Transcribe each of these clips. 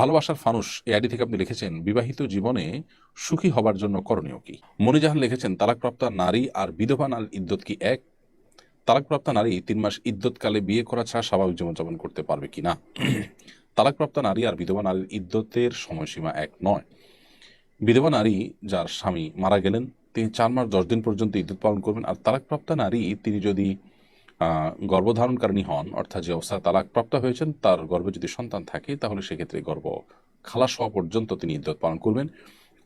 ভালোবাসার ফানুষ এই আইডি থেকে আপনি লিখেছেন, বিবাহিত জীবনে সুখী হবার জন্য করণীয় কি? মনিজাহান লিখেছেন, তালাকপ্রাপ্ত নারী আর বিধবা নারীর ইদ্যত কি এক? তালাকপ্রাপ্ত নারী তিন মাস ইদ্যতকালে বিয়ে করা ছাড়া স্বাভাবিক জীবনযাপন করতে পারবে কি না? তালাকপ্রাপ্ত নারী আর বিধবা নারীর ইদ্যতের সময়সীমা এক নয়। বিধবা নারী যার স্বামী মারা গেলেন, তিনি চার মাস দশ দিন পর্যন্ত ইদ্যুৎ পালন করবেন, আর তালাকপ্রাপ্ত নারী, তিনি যদি গর্ভধারণকারিণী হন, অর্থাৎ যে অবস্থায় তালাকপ্রাপ্ত হয়েছেন, তার গর্ভে যদি সন্তান থাকে, তাহলে সেক্ষেত্রে গর্ভ খালাস হওয়া পর্যন্ত তিনি ইদ্যত পালন করবেন।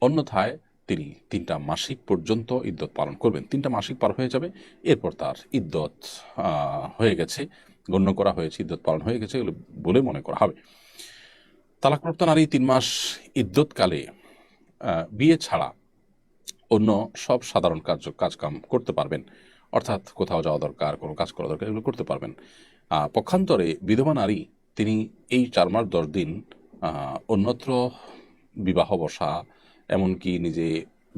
অন্যথায় তিনি তিনটা মাসিক পর্যন্ত ইদ্যত পালন করবেন। তিনটা মাসিক পার হয়ে যাবে, এরপর তার ইদ্যত হয়ে গেছে, গণ্য করা হয়েছে ইদ্যত পালন হয়ে গেছে এগুলো বলে মনে করা হবে। তালাকপ্রাপ্ত নারী তিন মাস ইদ্যতকালে বিয়ে ছাড়া অন্য সব সাধারণ কার্য, কাজকাম করতে পারবেন। অর্থাৎ কোথাও যাওয়া দরকার, কোনো কাজ করা দরকার, এগুলো করতে পারবেন। পক্ষান্তরে বিধবা নারী, তিনি এই চার মাস দশ দিন অন্যত্র বিবাহ বসা, এমনকি নিজে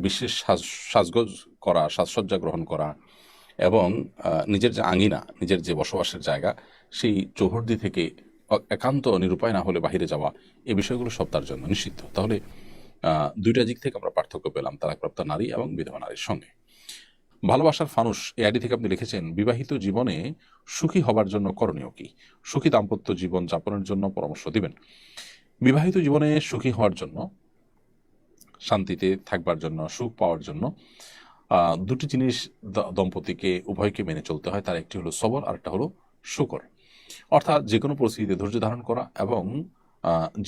বিশেষ সাজ, সাজগোজ করা, সাজসজ্জা গ্রহণ করা এবং নিজের যে আঙিনা, নিজের যে বসবাসের জায়গা, সেই চৌহদ্দি থেকে একান্ত নিরুপায় না হলে বাইরে যাওয়া এই বিষয়গুলো সব তার জন্য নিষিদ্ধ। তাহলে দুইটা দিক থেকে আমরা পার্থক্য পেলাম তালাকপ্রাপ্ত নারী এবং বিধবা নারীর সঙ্গে। ভালোবাসার ফানুষ এই আইডি থেকে আপনি লিখেছেন, বিবাহিত জীবনে সুখী হবার জন্য করণীয় কি? সুখী দাম্পত্য জীবন যাপনের জন্য পরামর্শ দিবেন। বিবাহিত জীবনে সুখী হওয়ার জন্য, শান্তিতে থাকবার জন্য, সুখ পাওয়ার জন্য দুটি জিনিস দম্পতিকে, উভয়কে মেনে চলতে হয়। তার একটি হলো সবর আর একটা হলো শুকর। অর্থাৎ যে কোনো পরিস্থিতিতে ধৈর্য ধারণ করা এবং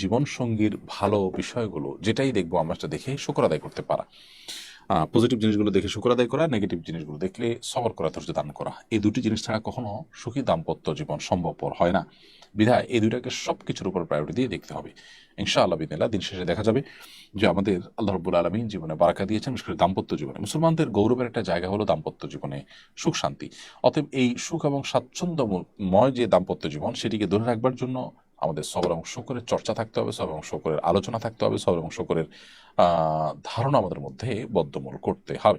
জীবনসঙ্গীর ভালো বিষয়গুলো, যেটাই দেখব আমরা সেটা দেখে শুকর আদায় করতে পারা। পজিটিভ জিনিসগুলো দেখে শুকর আদায় করা নেগেটিভ জিনিসগুলো দেখলে সবর করা, ধৈর্য ধারণ করা। এই দুটি জিনিস ছাড়া কখনো সুখী দাম্পত্য জীবন সম্ভবপর হয় না। বিধায় এই দুইটাকে সব কিছুর উপর প্রায়োরিটি দিয়ে দেখতে হবে। ইনশাআল্লাহ বিদিনাল্লাহ, দিন শেষে দেখা যাবে যে আমাদের আল্লাহ রব্বুল আলমিন জীবনে বারাকা দিয়েছেন, বিশেষ করে দাম্পত্য জীবনে। মুসলমানদের গৌরবের একটা জায়গা হলো দাম্পত্য জীবনে সুখ, শান্তি। অতএব এই সুখ এবং স্বাচ্ছন্দ্যময় যে দাম্পত্য জীবন, সেটিকে ধরে রাখবার জন্য আমাদের সবর এবং শকরের চর্চা থাকতে হবে সবর এবং শকরের আলোচনা থাকতে হবে সবর এবং শকরের ধারণা আমাদের মধ্যে বদ্ধমূল করতে হবে।